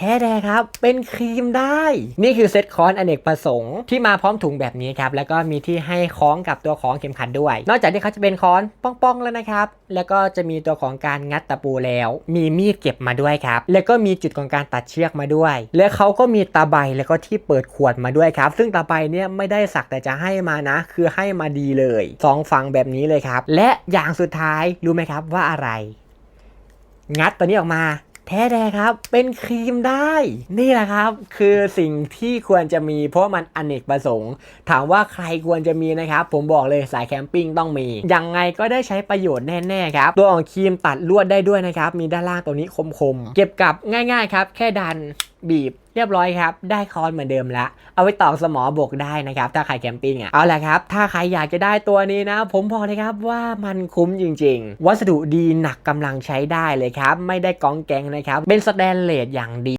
แท้แท้ครับ เป็นครีมได้ นี่คือเซ็ตค้อนอเนกประสงค์ที่มาพร้อมถุงแบบนี้ครับ แล้วก็มีที่ให้คล้องกับตัวของเข็มขัดด้วย นอกจากที่เขาจะเป็นค้อนป้องๆแล้วนะครับ แล้วก็จะมีตัวของการงัดตะปูแล้ว มีมีดเก็บมาด้วยครับ แล้วก็มีจุดของการตัดเชือกมาด้วย และเขาก็มีตาใบแล้วก็ที่เปิดขวดมาด้วยครับ ซึ่งตาใบเนี่ยไม่ได้สักแต่จะให้มานะ คือให้มาดีเลยสองฝั่งแบบนี้เลยครับ และอย่างสุดท้ายรู้ไหมครับว่าอะไร งัดตัวนี้ออกมา แท้แท้ครับ เป็นครีมได้ นี่แหละครับ คือสิ่งที่ควรจะมี เพราะมันอเนกประสงค์ ถามว่าใครควรจะมีนะครับ ผมบอกเลยสายแคมปิ้งต้องมี ยังไงก็ได้ใช้ประโยชน์แน่ๆครับ ตัวของครีมตัดลวดได้ด้วยนะครับ มีด้านล่างตัวนี้คมๆ เก็บกับง่ายๆครับ แค่ดันบีบเรียบร้อยครับ ได้คอนเหมือนเดิมละเอาไปตอกสมอบกได้นะครับ ถ้าใครแคมปิ้งอะเอาละครับ ถ้าใครอยากจะได้ตัวนี้นะ ผมบอกเลยครับว่ามันคุ้มจริง ๆ วัสดุดีหนักกำลังใช้ได้เลยครับ ไม่ได้กองแกงนะครับ เป็นสแตนเลสอย่างดี